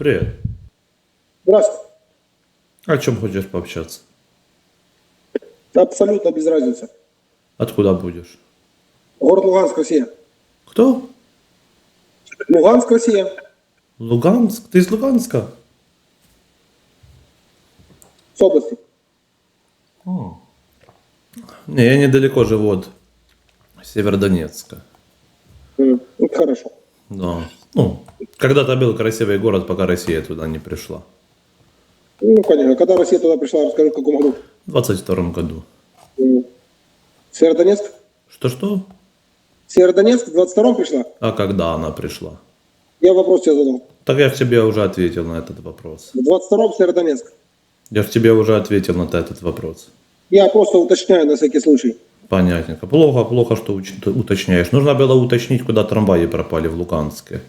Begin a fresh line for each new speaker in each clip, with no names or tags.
Привет.
Здравствуйте.
О чем хочешь пообщаться?
Абсолютно без разницы.
Откуда будешь?
Город Луганск, Россия.
Кто?
Луганск, Россия.
Луганск? Ты из Луганска?
С области.
Не, я недалеко живу от Северодонецка.
Это хорошо.
Да. Ну, когда-то был красивый город, пока Россия туда не пришла.
Ну, конечно. Когда Россия туда пришла, расскажи, в каком году.
В 22 году.
Северодонецк?
Что-что?
Северодонецк в 22-м пришла?
А когда она пришла?
Я вопрос тебе задал.
Так я же тебе уже ответил на этот вопрос.
В 22-м Северодонецк.
Я же тебе уже ответил на этот вопрос.
Я просто уточняю на всякий случай.
Понятненько. Плохо, плохо, что уточняешь. Нужно было уточнить, куда трамваи пропали в Луганске.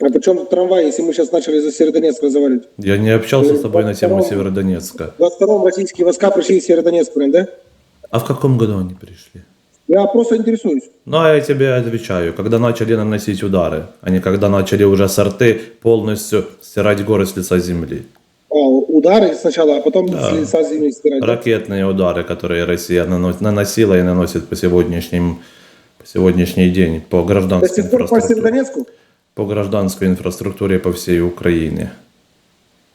А причем тут трамвай, если мы сейчас начали за Северодонецк разговаривать?
Я не общался с тобой на тему Северодонецка.
В 22-м российские войска пришли в Северодонецк, прям, да?
А в каком году они пришли?
Я просто интересуюсь.
Ну, а я тебе отвечаю, когда начали наносить удары, а не когда начали уже сорты полностью стирать горы с лица земли.
А, удары сначала, а потом
Да.
с лица земли стирать.
Ракетные удары, которые Россия нано- наносила и наносит по сегодняшним по сегодняшний день по
До
гражданской
сих пор по Северодонецку?
По гражданской инфраструктуре по всей Украине.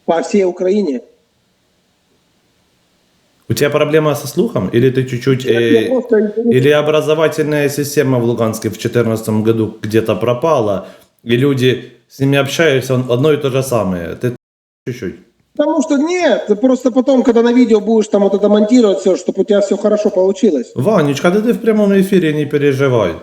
По всей Украине?
У тебя проблема со слухом или ты чуть-чуть э,
просто
или образовательная система в Луганске в 2014 году где-то пропала и люди с ними общаются одно и то же самое. Ты чуть-чуть.
Потому что нет, просто потом, когда на видео будешь там вот это монтировать все, чтобы у тебя все хорошо получилось.
Ванечка, да ты в прямом эфире не переживай.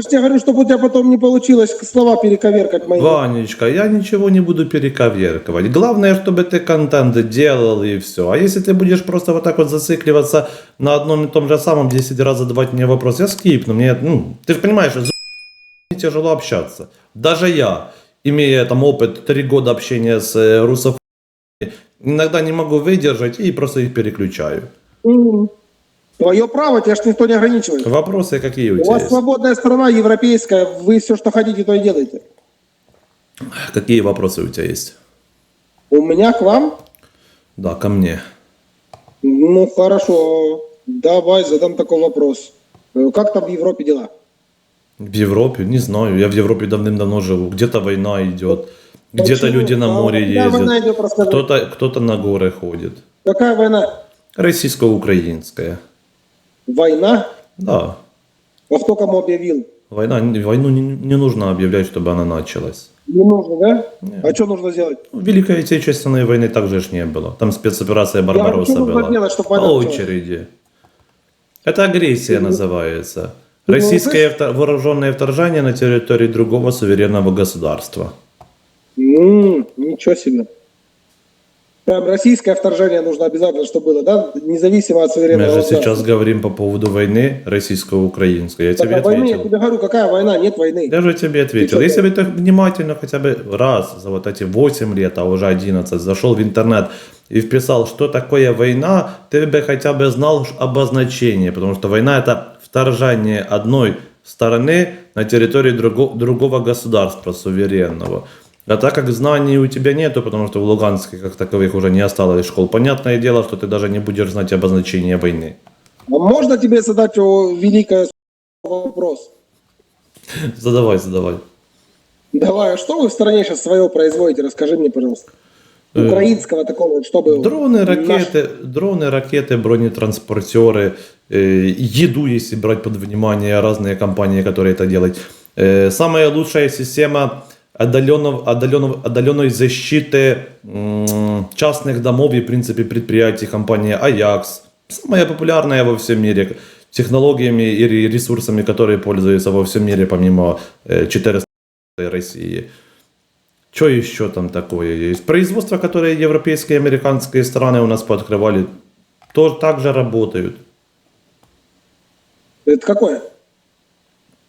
Я же тебе говорю, чтобы у тебя потом не получилось слова перековеркать мои.
Ванечка, я ничего не буду перековерковать. Главное, чтобы ты контент делал и все. А если ты будешь просто вот так вот зацикливаться на одном и том же самом 10 раз задавать мне вопрос, я скипну. Мне, ну, ты же понимаешь, мне тяжело общаться. Даже я, имея там опыт 3 года общения с э, русофонами, иногда не могу выдержать и просто их переключаю.
Твое право, тебя ж никто не ограничивает.
Вопросы какие у
У
тебя
вас
есть?
свободная страна, европейская, вы все, что хотите, то и делаете.
Какие вопросы у тебя есть?
У меня к вам?
Да, ко мне.
Ну, хорошо. Давай задам такой вопрос. Э, Как там в Европе дела?
В Европе, не знаю, я в Европе давным-давно живу. Где-то война идет, где-то
Почему?
люди на
А
море ездят, кто-то кто на горы ходит.
Какая война?
Российско-украинская.
Война?
Да,
А кто кому объявил?
война, войну не, не нужно объявлять, чтобы она началась.
Не нужно, да?
Нет.
А что нужно сделать?
Ну, Великой Отечественной войны также ж не было. Там спецоперация
говорю, что нужно
была.
делать, чтобы
По очереди. Это агрессия называется.
Ну,
Российское втор- вооруженное вторжение на территории другого суверенного государства.
М, ничего себе. Прям российское вторжение нужно обязательно, чтобы было, да? Независимо от
Мы
суверенного
же
государства.
сейчас говорим по поводу войны российско-украинской. Я
Так,
тебе
а войны, я
ответил.
тебе говорю, какая война? Нет войны.
Я же тебе ответил.
Ты
Если бы ты внимательно хотя бы раз за вот эти 8 лет, а уже 11, зашел в интернет и вписал, что такое война, ты бы хотя бы знал обозначение, потому что война это вторжение одной стороны на территорию друго- другого государства суверенного. А так как знаний у тебя нету, потому что в Луганске как таковых уже не осталось школ, понятное дело, что ты даже не будешь знать обозначение войны.
А можно тебе задать о, великое вопрос?
Задавай, задавай.
Давай, а что вы в стране сейчас свое производите? Расскажи мне, пожалуйста.
Э,
Украинского такого, чтобы...
Дроны,
наш-
ракеты, дроны, ракеты, бронетранспортеры, э, еду, если брать под внимание разные компании, которые это делают. Э, самая лучшая система отдаленного, отдаленного, отдаленной защиты частных домов и, в принципе, предприятий компания Ajax. Самая популярная во всем мире технологиями и ре- ресурсами, которые пользуются во всем мире, помимо э, 400 России. Что еще там такое есть? Производства, которые европейские и американские страны у нас пооткрывали, тоже так же работают.
Это какое?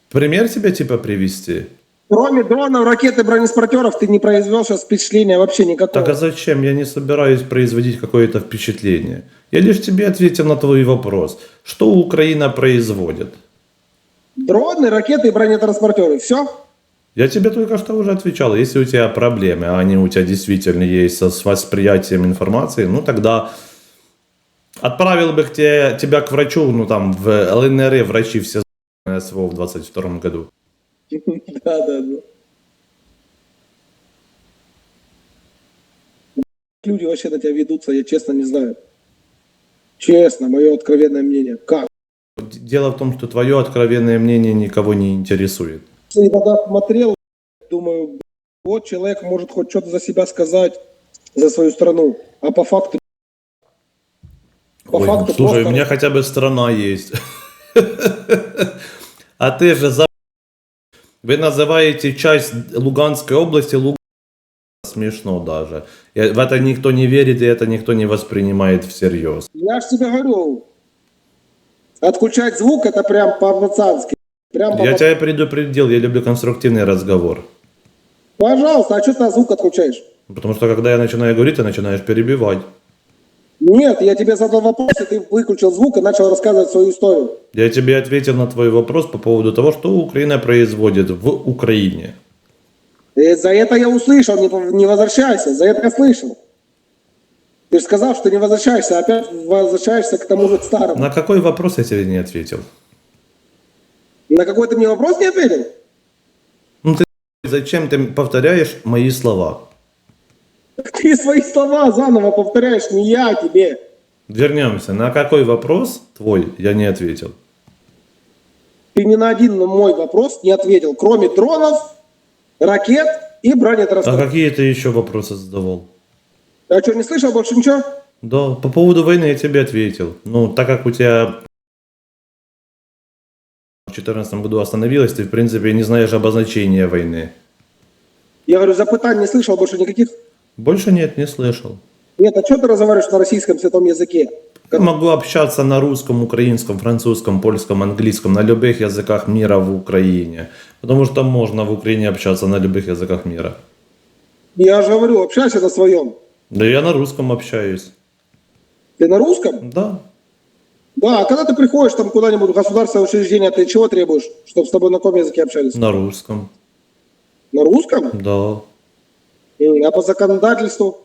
Пример себе типа привести?
Кроме дронов, ракет и бронеспортеров ты не произвел сейчас впечатления вообще никакого.
Так а зачем? Я не собираюсь производить какое-то впечатление. Я лишь тебе ответил на твой вопрос. Что Украина производит?
Дроны, ракеты и бронетранспортеры. Все?
Я тебе только что уже отвечал, если у тебя проблемы, а они у тебя действительно есть с восприятием информации, ну тогда отправил бы к те- тебя к врачу, ну там в ЛНР врачи все СВО в 22 году.
Да, да, да. Люди вообще на тебя ведутся, я честно не знаю. Честно, мое откровенное мнение. Как?
Дело в том, что твое откровенное мнение никого не интересует.
Я иногда смотрел, думаю, вот человек может хоть что-то за себя сказать, за свою страну, а по факту По
Ой,
факту
слушай,
просто-
у меня хотя бы страна есть. А ты же за... Вы называете часть Луганской области Луган. Смешно даже. В это никто не верит, и это никто не воспринимает всерьез.
Я ж тебе говорю, отключать звук это прям по-пацански. Прям по
Я тебя предупредил, я люблю конструктивный разговор.
Пожалуйста, а что ты на звук отключаешь?
Потому что когда я начинаю говорить, ты начинаешь перебивать.
Нет, я тебе задал вопрос, и ты выключил звук и начал рассказывать свою историю.
Я тебе ответил на твой вопрос по поводу того, что Украина производит в Украине.
И за это я услышал, не, не возвращайся, за это я слышал. Ты же сказал, что не возвращаешься, опять возвращаешься к тому же к старому.
На какой вопрос я тебе не ответил?
На какой ты мне вопрос не ответил?
Зачем ты повторяешь мои слова?
Ты свои слова заново повторяешь, не я тебе.
Вернемся. На какой вопрос твой я не ответил?
Ты ни на один на мой вопрос не ответил, кроме дронов, ракет и
А
бронетранспортов.
какие ты еще вопросы задавал?
А что, не слышал больше ничего?
Да, по поводу войны я тебе ответил. Ну, так как у тебя в 2014 году остановилось, ты, в принципе, не знаешь обозначения войны.
Я говорю, запытаний не слышал больше никаких.
Больше нет, не слышал.
Нет, а что ты разговариваешь на российском святом языке?
Я могу общаться на русском, украинском, французском, польском, английском, на любых языках мира в Украине. Потому что можно в Украине общаться на любых языках мира.
Я же говорю, общайся на своем.
Да я на русском общаюсь.
Ты на русском?
Да.
Да, а когда ты приходишь там куда-нибудь в государственное учреждение, ты чего требуешь, чтобы с тобой на каком языке общались?
На русском.
На русском?
Да.
А по законодательству?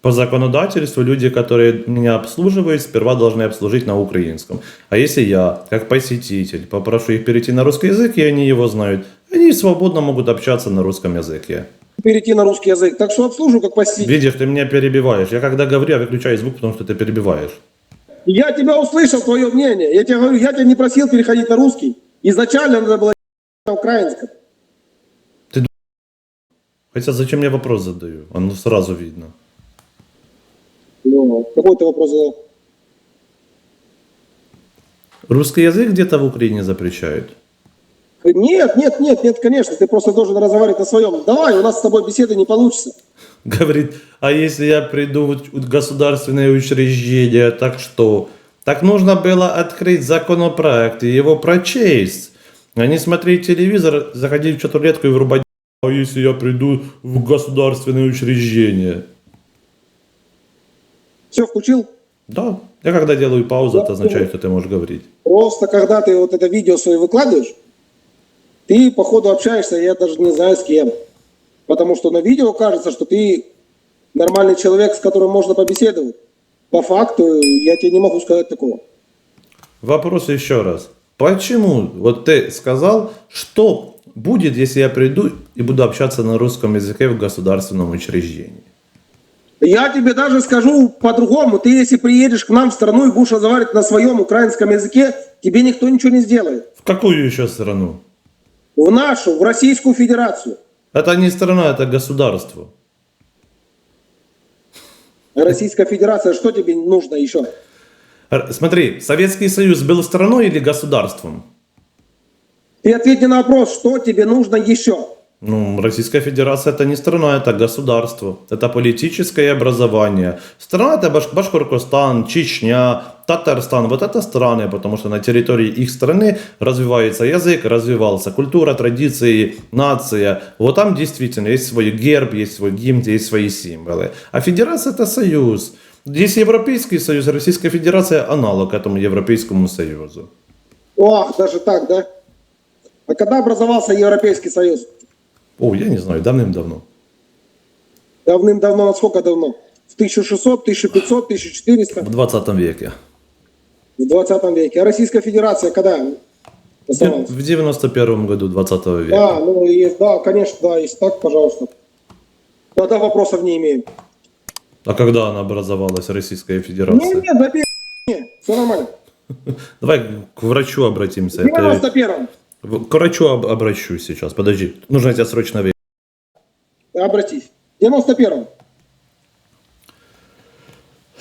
По законодательству люди, которые меня обслуживают, сперва должны обслужить на украинском. А если я, как посетитель, попрошу их перейти на русский язык, и они его знают, они свободно могут общаться на русском языке.
Перейти на русский язык. Так что обслужу как посетитель.
Видишь, ты меня перебиваешь. Я когда говорю, я выключаю звук, потому что ты перебиваешь.
Я тебя услышал, твое мнение. Я тебе говорю, я тебя не просил переходить на русский. Изначально надо было на украинском.
Хотя зачем я вопрос задаю? Оно сразу видно.
Ну, какой ты вопрос задал?
Русский язык где-то в Украине запрещают.
Нет, нет, нет, нет, конечно, ты просто должен разговаривать на своем. Давай, у нас с тобой беседы не получится.
Говорит, а если я приду в государственное учреждение, так что? Так нужно было открыть законопроект и его прочесть. А не смотреть телевизор, заходить в четвертку и врубать а если я приду в государственное учреждение?
Все включил?
Да, я когда делаю паузу,
Я
это означает, что ты можешь говорить.
Просто когда ты вот это видео свое выкладываешь, ты походу общаешься, я даже не знаю с кем. Потому что на видео кажется, что ты нормальный человек, с которым можно побеседовать. По факту я тебе не могу сказать такого.
Вопрос еще раз. Почему, вот ты сказал, что будет, если я приду и буду общаться на русском языке в государственном учреждении?
Я тебе даже скажу по-другому. Ты если приедешь к нам в страну и будешь разговаривать на своем украинском языке, тебе никто ничего не сделает.
В какую еще страну?
В нашу, в Российскую Федерацию.
Это не страна, это государство.
Российская Федерация, что тебе нужно еще?
Смотри, Советский Союз был страной или государством?
Ты ответь на вопрос, что тебе нужно еще?
Ну, Российская Федерация это не страна, это государство. Это политическое образование. Страна это Баш- Башкортостан, Чечня, Татарстан. Вот это страны, потому что на территории их страны развивается язык, развивался культура, традиции, нация. Вот там действительно есть свой герб, есть свой гимн, есть свои символы. А федерация это союз. Есть Европейский союз, Российская Федерация аналог этому Европейскому союзу.
Ох, даже так, да? А когда образовался Европейский Союз?
О, я не знаю, давным-давно.
Давным-давно, насколько давно? В 1600, 1500, 1400,
В 20 веке.
в 20 веке. А Российская Федерация когда
В
основалась?
в 91 году 20 века.
Да, ну, и, да, конечно, да, если так, пожалуйста. Тогда вопросов не имеем.
А когда она образовалась, Российская Федерация?
Не, не, забей, не, все нормально.
Давай к врачу обратимся.
В
Это-
91-м.
К врачу об- обращусь сейчас. Подожди. Нужно тебя срочно ве-
Обратись. В 91-м.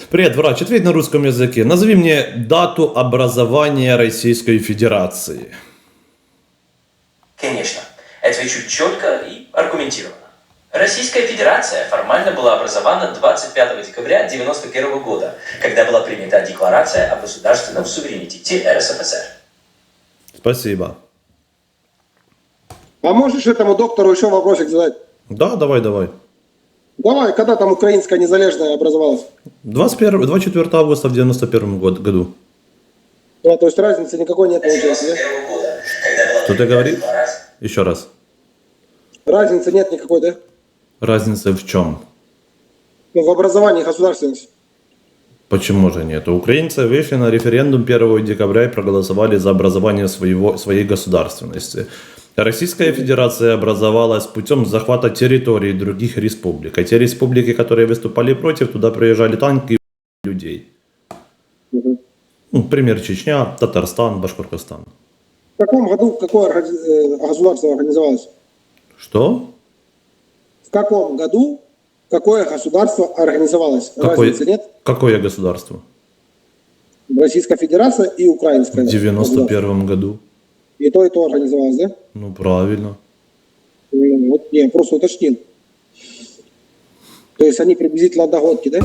Привет, врач. Ответь на русском языке. Назови мне дату образования Российской Федерации.
Конечно. Отвечу четко и аргументированно. Российская Федерация формально была образована 25 декабря 1991 года, когда была принята Декларация о государственном суверенитете РСФСР.
Спасибо.
А можешь этому доктору еще вопросик задать?
Да, давай, давай.
Давай, когда там украинская незалежная образовалась?
21, 24 августа в 91 год- году.
А, то есть разницы никакой нет, получается, да?
1991 года, когда была
Что ты говоришь? Еще раз.
Разницы нет никакой, да?
Разница в чем?
Ну, в образовании государственности.
Почему же нет? Украинцы вышли на референдум 1 декабря и проголосовали за образование своего, своей государственности. Российская Федерация образовалась путем захвата территорий других республик. А те республики, которые выступали против, туда приезжали танки и людей.
Мгм.
Ну, пример Чечня, Татарстан, Башкортостан.
В каком году какое э, государство организовалось?
Что?
В каком году какое государство организовалось?
Какой-
Разницы нет?
Какое государство?
Российская Федерация и Украинская.
В 91 году.
И то, и то организовалось, да?
Ну, правильно.
Ну, Вот, не, просто уточнил. То есть они приблизительно одногодки, да?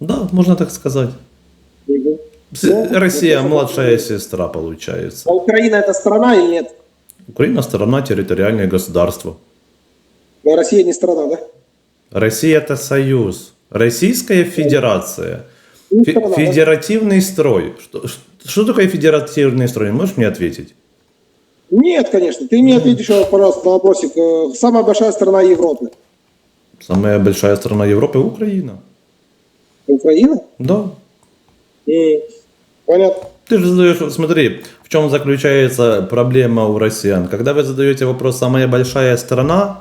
Да, можно так сказать. С-
Ну,
Россия
это-
младшая сестра получается.
А Украина это страна или нет?
Украина страна, территориальное государство.
Но Россия не страна, да?
Россия это союз. Российская Федерация.
Не
Фе-
страна, да?
федеративный строй. Что, что такое федеративный строй? Можешь мне ответить?
Нет, конечно. Ты мне ответь еще, пожалуйста, на вопросик. Э, Самая большая страна Европы.
Самая большая страна Европы Украина.
Украина?
Да.
М, Понятно.
Ты же задаешь, смотри, в чем заключается проблема у россиян. Когда вы задаете вопрос «самая большая страна»,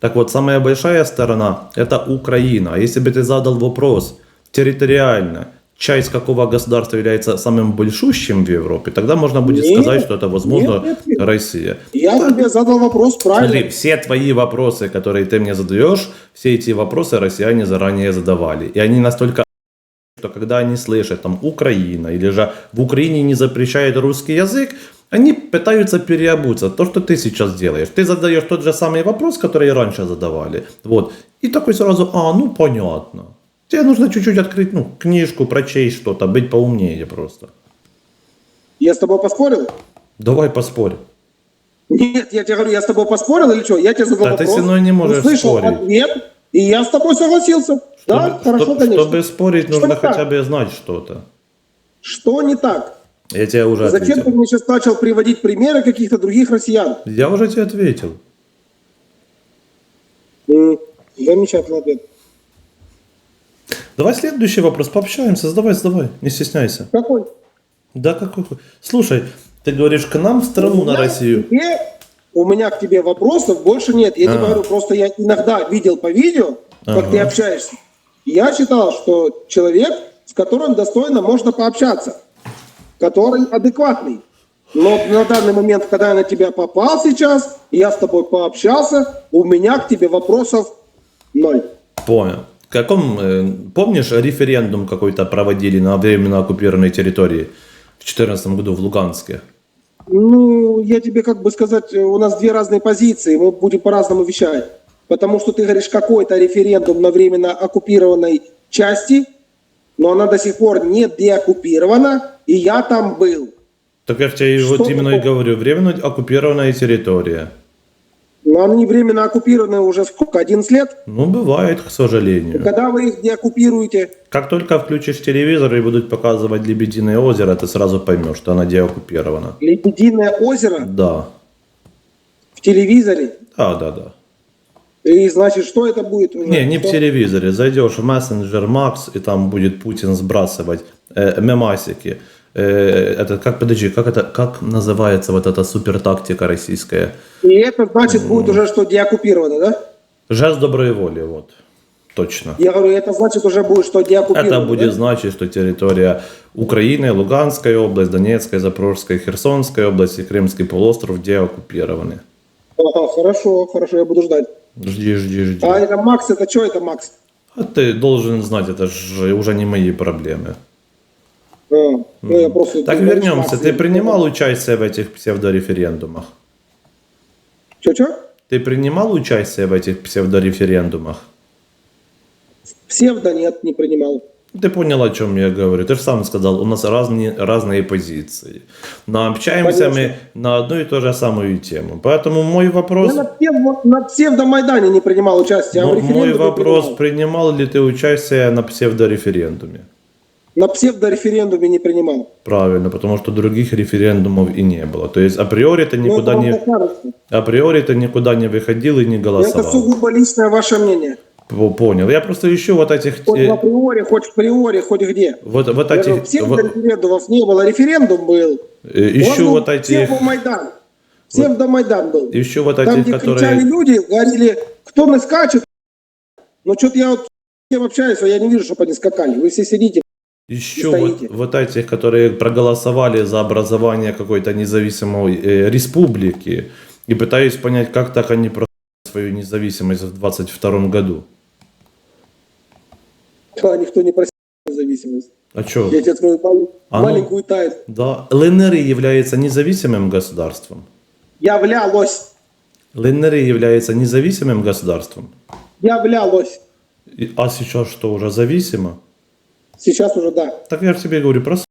так вот, самая большая сторона – это Украина. А Если бы ты задал вопрос территориально, часть какого государства является самым большущим в Европе, тогда можно будет
Нет,
сказать, что это, возможно,
нет, нет.
Россия.
Я тебе задал вопрос правильно.
Смотри, все твои вопросы, которые ты мне задаешь, все эти вопросы россияне заранее задавали. И они настолько что когда они слышат там Украина или же в Украине не запрещают русский язык, они пытаются переобуться. То, что ты сейчас делаешь. Ты задаешь тот же самый вопрос, который раньше задавали. Вот. И такой сразу, а, ну понятно. Тебе нужно чуть-чуть открыть, ну, книжку, прочесть что-то, быть поумнее просто.
Я с тобой поспорил?
Давай поспорь.
Нет, я тебе говорю, я с тобой поспорил или что? Я тебе задал
Да ты
вопрос.
со мной не можешь
услышал
спорить.
ответ, и я с тобой согласился. да,
Чтобы-
хорошо,
чтоб-
конечно.
Чтобы спорить,
Что
нужно
так?
хотя бы знать что-то.
Что не так?
Я тебе уже
Зачем ты
ответил.
мне сейчас начал приводить примеры каких-то других россиян?
Я уже тебе ответил.
Замечательный ответ.
Давай следующий вопрос, пообщаемся. Задавай, задавай, не стесняйся.
Какой?
Да какой? Слушай, ты говоришь к нам в страну на Россию.
тебе- у меня к тебе вопросов больше нет. Я тебе
А.
говорю, просто я иногда видел по видео, как
Ага.
ты общаешься. Я считал, что человек, с которым достойно можно пообщаться, который адекватный. Но на данный момент, когда я на тебя попал сейчас, я с тобой пообщался, у меня к тебе вопросов ноль.
Понял. Каком, э, помнишь, референдум какой-то проводили на временно оккупированной территории в 2014 году в Луганске?
Ну, я тебе как бы сказать, э, у нас две разные позиции, мы будем по-разному вещать. Потому что ты говоришь, какой-то референдум на временно оккупированной части, но она до сих пор не деоккупирована, и я там был.
Так я в тебе
Что
вот именно и говорю, временно оккупированная территория.
Но они временно оккупированы уже сколько, 11 лет?
Ну, бывает, к сожалению.
Когда вы их деоккупируете?
Как только включишь телевизор и будут показывать Лебединое озеро, ты сразу поймешь, что она деоккупирована.
Лебединое озеро
Да,
в телевизоре?
да, да, да.
И значит, что это будет уже?
Не, не в
Что?
телевизоре. Зайдешь в мессенджер Макс, и там будет Путин сбрасывать э, мемасики. Э, это как, подожди, как это, как называется вот эта супертактика российская?
И это значит будет уже что деоккупировано, да?
Жест доброй воли, вот. Точно.
Я говорю, это значит уже будет что деоккупировано.
Это будет
да?
значить, что территория Украины, Луганская область, Донецкая, Запорожская, Херсонская область и Крымский полуостров деоккупированы.
Ага, хорошо, хорошо, я буду ждать.
Жди, жди, жди.
А это Макс, это что это Макс?
А ты должен знать, это же уже не мои проблемы.
Ну, я просто...
Так вернемся. Ты принимал участие в этих псевдореферендумах?
Че-че?
Ты принимал участие в этих псевдореферендумах?
Псевдо нет, не принимал.
Ты понял, о чем я говорю. Ты же сам сказал, у нас разные, разные позиции. Но общаемся мы
Конечно.
на одну и ту же самую тему. Поэтому мой вопрос...
Я на, псев- на псевдомайдане не принимал участие, а в
Мо- мой вопрос,
принимал.
принимал ли ты участие на псевдореферендуме?
На псевдореферендуме не принимал.
Правильно, потому что других референдумов и не было. То есть априори
Ну,
никуда
это вам
не,
кажется.
априори ты никуда не выходил и не
Это
голосовал.
сугубо личное ваше мнение.
По- Понял. Я просто ищу вот этих...
Хоть в априори, хоть в приори, хоть где.
Вот, вот
Я говорю,
этих... вот-
псевдореферендумов не было, референдум был.
э, ищу
был
вот этих...
Псевдомайдан. Псевдомайдан был.
Ищу вот
Там,
этих,
где
которые...
кричали люди, говорили, кто не скачет. Но что-то я вот с общаюсь, а я не вижу, чтобы они скакали. Вы все сидите. И
вот, вот этих, которые проголосовали за образование какой-то независимой э, республики и пытаюсь понять, как так они про свою независимость в 22 году.
А никто не просил независимость.
А что?
Я тебе открою мал-
А ну.
маленькую тайну.
Да, ЛНР является независимым государством.
Являлось.
ЛНР является независимым государством.
Являлось.
И- а сейчас что, уже зависимо?
Сейчас уже да.
Так я же тебе говорю, просто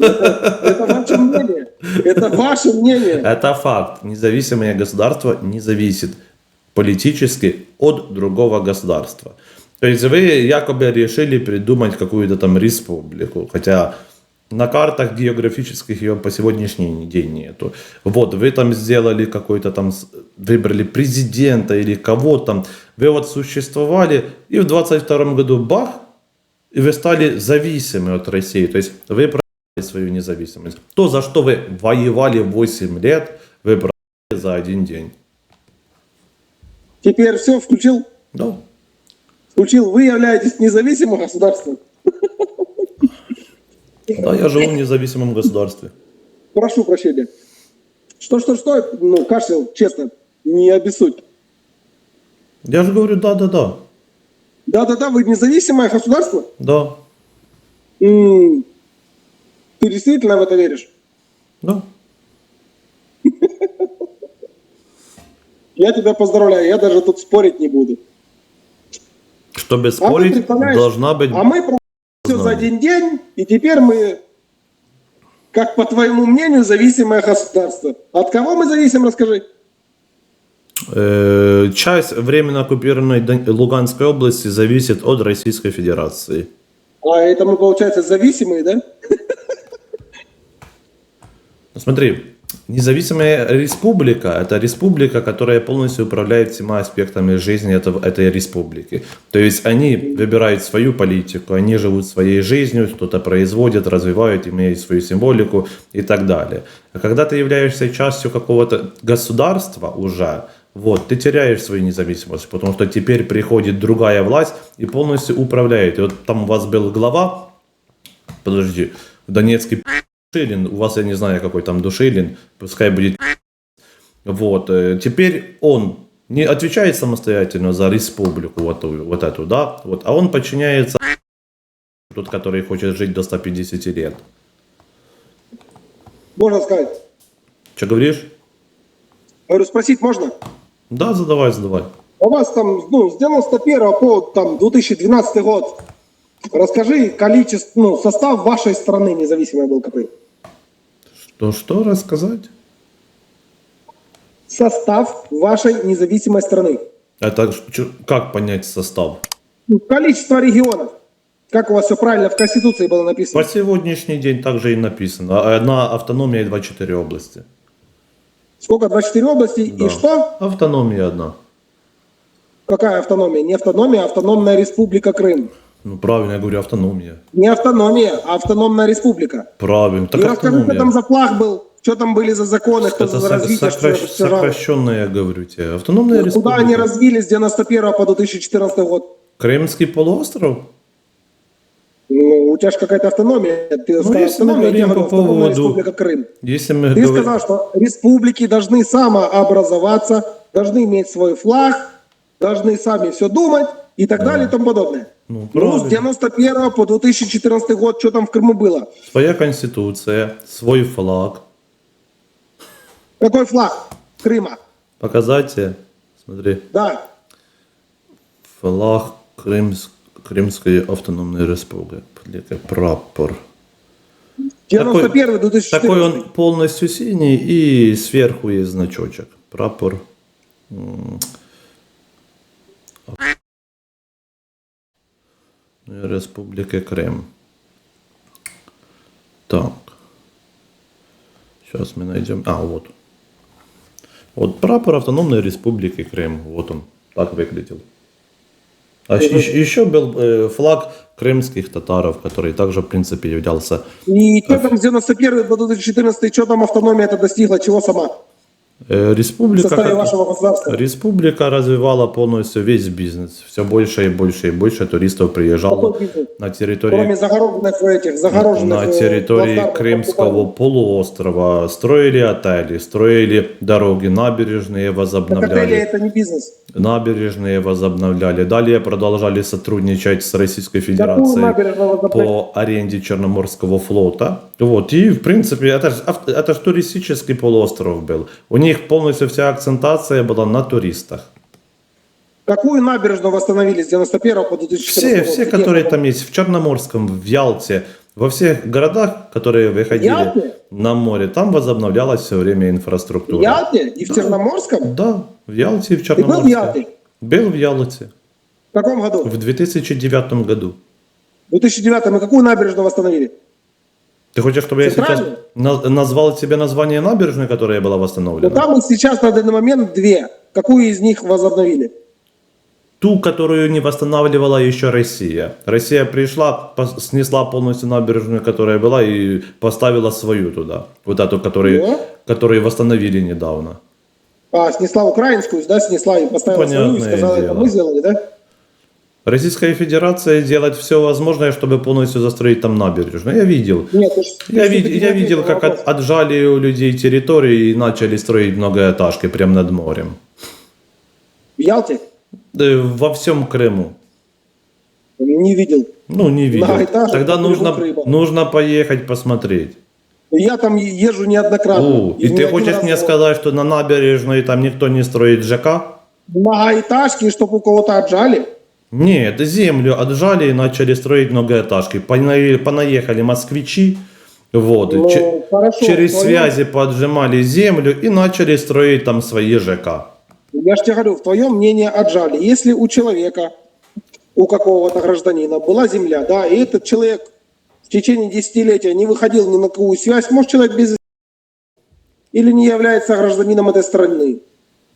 Это ваше мнение. Это ваше мнение.
это факт. Независимое государство не зависит политически от другого государства. То есть вы якобы решили придумать какую-то там республику, хотя на картах географических ее по сегодняшний день нету. Вот, вы там сделали какой-то там, выбрали президента или кого там, вы вот существовали, и в 22 году бах, и вы стали зависимы от России. То есть вы проиграли свою независимость. То, за что вы воевали 8 лет, вы проиграли за один день.
Теперь все, включил?
Да.
Включил. Вы являетесь независимым государством.
Да, я живу в независимом государстве.
Прошу прощения. Что, что, что? Ну, кашлял, честно, не обессудь.
Я же говорю, да, да, да.
Да-да-да, вы независимое государство?
Да,
М, Ты действительно в это веришь?
да.
Я тебя поздравляю, я даже тут спорить не буду.
Чтобы
А
спорить,
представляешь,
должна быть...
А мы все за один день, и теперь мы, как по твоему мнению, зависимое государство. От кого мы зависим, расскажи?
Э, часть временно оккупированной Луганской области зависит от Российской Федерации.
А это мы, получается, зависимые, да?
Смотри, независимая республика – это республика, которая полностью управляет всеми аспектами жизни этого, этой республики. То есть они выбирают свою политику, они живут своей жизнью, что-то производят, развивают, имеют свою символику и так далее. А когда ты являешься частью какого-то государства уже, вот, ты теряешь свою независимость, потому что теперь приходит другая власть и полностью управляет. И вот там у вас был глава, подожди, в Донецке Душилин, у вас я не знаю какой там Душилин, пускай будет вот, э, теперь он не отвечает самостоятельно за республику вот, эту- вот эту, да, вот, а он подчиняется тот, который хочет жить до 150 лет.
Можно сказать.
Что говоришь?
Говорю, спросить можно?
Да, задавай, задавай.
У вас там, ну, с 91 по там, 2012 год, расскажи количество, ну, состав вашей страны независимой был какой?
Что, что рассказать?
Состав вашей независимой страны.
Это чё- как понять состав?
Ну, Количество регионов. Как у вас все правильно в Конституции было написано?
По сегодняшний день также и написано. Одна автономия и 24 области.
Сколько? 24 области
Да.
и что?
Автономия одна.
Какая автономия? Не автономия, а автономная республика Крым.
Ну, правильно, я говорю, автономия.
Не автономия, а автономная республика.
Правильно. Так
и расскажи, что
автономия.
там за флаг был, что там были за законы, кто
Это
за развитие, что
сокращ-
жалко.
сокращенно, я говорю тебе. Автономная
Куда
республика.
они развились с 91 по 2014 год?
Крымский полуостров?
Ну, у тебя же какая-то автономия. Ты сказал
Ну, если мы
автономия, я
говорим по поводу-
республика Крым.
Если мы
Ты
говорим-
сказал, что республики должны самообразоваться, должны иметь свой флаг, должны сами все думать и так далее и тому подобное.
Ну,
Ну, с
правильно.
91 по 2014 год, что там в Крыму было?
Своя конституция, свой флаг.
Какой флаг Крыма?
Показать. Смотри.
Да.
Флаг Крымс- Крымской автономной республики. Прапор.
91 2014
Такой он полностью синий и сверху есть значочек. Прапор. Республики Крым. Так. Сейчас мы найдем. А, вот. Вот прапор автономной республики Крым. Вот он. Так выглядел. А еще, еще был э, флаг крымских татаров, который также, в принципе, являлся
И что там с 91 по 2014, что там автономия это достигла, чего сама?
Э, Республика, как- республика развивала полностью весь бизнес. Все больше и больше и больше туристов приезжало на территории,
Кроме загороженных этих, загороженных...
на
э,
территории
плацдармов,
Крымского полуострова. Строили отели, строили дороги, набережные возобновляли.
это не бизнес.
Набережные возобновляли. Далее продолжали сотрудничать с Российской Федерацией по аренде Черноморского флота. Вот. И, в принципе, это, ж ав- это ж туристический полуостров был. У них полностью вся акцентация была на туристах.
Какую набережную восстановили с 91 по 2014
Все,
год?
все,
Где
которые там есть, в Черноморском, в Ялте, во всех городах, которые выходили
Ялте?
на море, там возобновлялась все время
В
инфраструктура.
Ялте и в Черноморском?
Да, в Ялте и в
Ты был в Ялте?
Был в Ялте
В каком году?
в 2009 году.
В 2009 мы какую набережную восстановили?
Ты хочешь, чтобы я сейчас назвал тебе название набережной, которая была
Ну,
восстановлена?
там их сейчас на данный момент две. Какую из них возобновили?
Ту, которую не восстанавливала еще Россия. Россия пришла, снесла полностью набережную, которая была, и поставила свою туда. Вот эту, которую, которую восстановили недавно.
А, снесла украинскую, да, снесла и поставила свою, и
Понятное
сказала, это
дело.
мы сделали, да?
Российская Федерация делает все возможное, чтобы полностью застроить там набережную. Я видел.
Нет,
Я, вид- я видел, как
вопрос.
от- отжали у людей территории и начали строить многоэтажки прямо над морем.
В Ялте?
Да Во всем Крыму.
Не видел.
Ну, не видел.
Многоэтажек
Тогда нужно, нужно поехать посмотреть.
Я там езжу неоднократно.
О, и
не
ты хочешь мне сказать, что на набережной там никто не строит ЖК?
Многоэтажки, чтобы у кого-то отжали?
Нет, землю отжали и начали строить многоэтажки. Пона- Понаехали москвичи, вот,
Ну,
че-
хорошо,
через
твоем-
связи поджимали землю и начали строить там свои ЖК.
Я же тебе говорю, в твоем мнении отжали. Если у человека, у какого-то гражданина была земля, да, и этот человек в течение десятилетия не выходил ни на какую связь, может человек без или не является гражданином этой страны,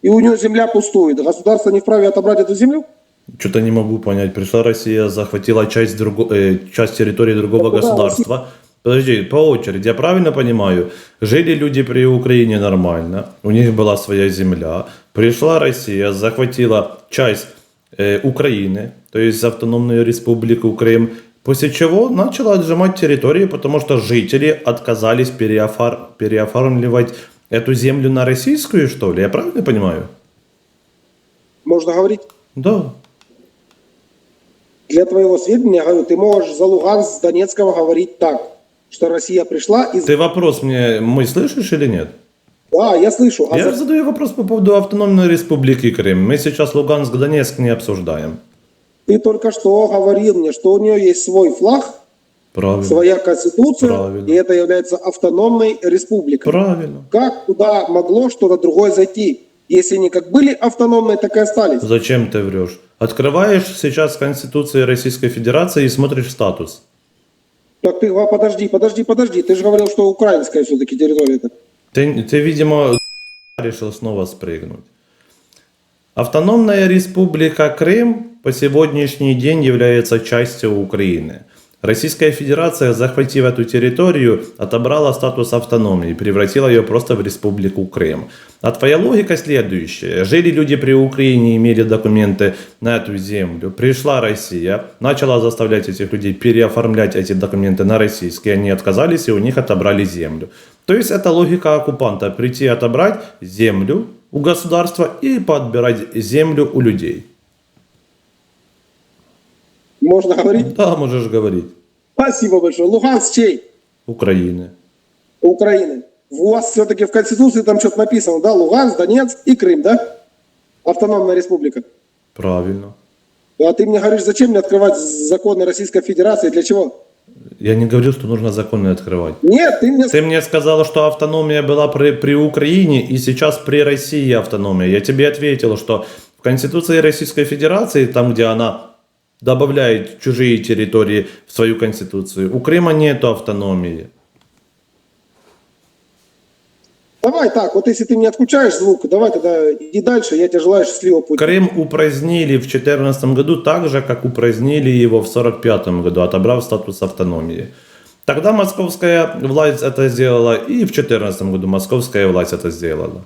и у него земля пустует, государство не вправе отобрать эту землю?
Что-то не могу понять. Пришла Россия, захватила часть, друго- э, часть территории другого государства. Подожди, по очереди, я правильно понимаю? Жили люди при Украине нормально, у них была своя земля. Пришла Россия, захватила часть э, Украины, то есть автономную республику Крым, после чего начала отжимать территории, потому что жители отказались переофар- переоформливать эту землю на российскую, что ли? Я правильно понимаю?
Можно говорить?
Да.
Для твоего сведения, говорю, ты можешь за Луганск с Донецкого говорить так, что Россия пришла и...
Ты вопрос мне мой слышишь или нет?
Да, я слышу. А
Я
за-
задаю вопрос по поводу автономной республики Крым. Мы сейчас Луганск, Донецк не обсуждаем.
Ты только что говорил мне, что у нее есть свой флаг,
Правильно.
своя конституция,
Правильно.
и это является автономной республикой.
Правильно.
Как туда могло что-то другое зайти? Если они как были автономные, так и остались.
Зачем ты врешь? Открываешь сейчас Конституцию Российской Федерации и смотришь статус.
Так ты, а, подожди, подожди, подожди. Ты же говорил, что украинская все-таки территория это.
Ты, ты видимо, решил снова спрыгнуть. Автономная республика Крым по сегодняшний день является частью Украины. Российская Федерация, захватив эту территорию, отобрала статус автономии, превратила ее просто в республику Крым. А твоя логика следующая. Жили люди при Украине, имели документы на эту землю. Пришла Россия, начала заставлять этих людей переоформлять эти документы на российские. Они отказались и у них отобрали землю. То есть это логика оккупанта. Прийти отобрать землю у государства и поотбирать землю у людей.
Можно говорить?
Да, можешь говорить.
Спасибо большое. Луганск чей?
Украины.
Украины. У вас все-таки в Конституции там что-то написано, да? Луганск, Донецк и Крым, да? Автономная республика.
Правильно.
А ты мне говоришь, зачем мне открывать законы Российской Федерации? Для чего?
Я не говорю, что нужно законы открывать.
Нет, ты мне...
Ты мне сказала, что автономия была при, при Украине и сейчас при России автономия. Я тебе ответил, что в Конституции Российской Федерации, там, где она добавляет чужие территории в свою Конституцию, у Крыма нет автономии.
Давай так, вот если ты мне отключаешь звук, давай тогда иди дальше, я тебе желаю счастливого пути.
Крым упразднили в 2014 году так же, как упразднили его в 1945 году, отобрав статус автономии. Тогда московская власть это сделала, и в 2014 году московская власть это сделала.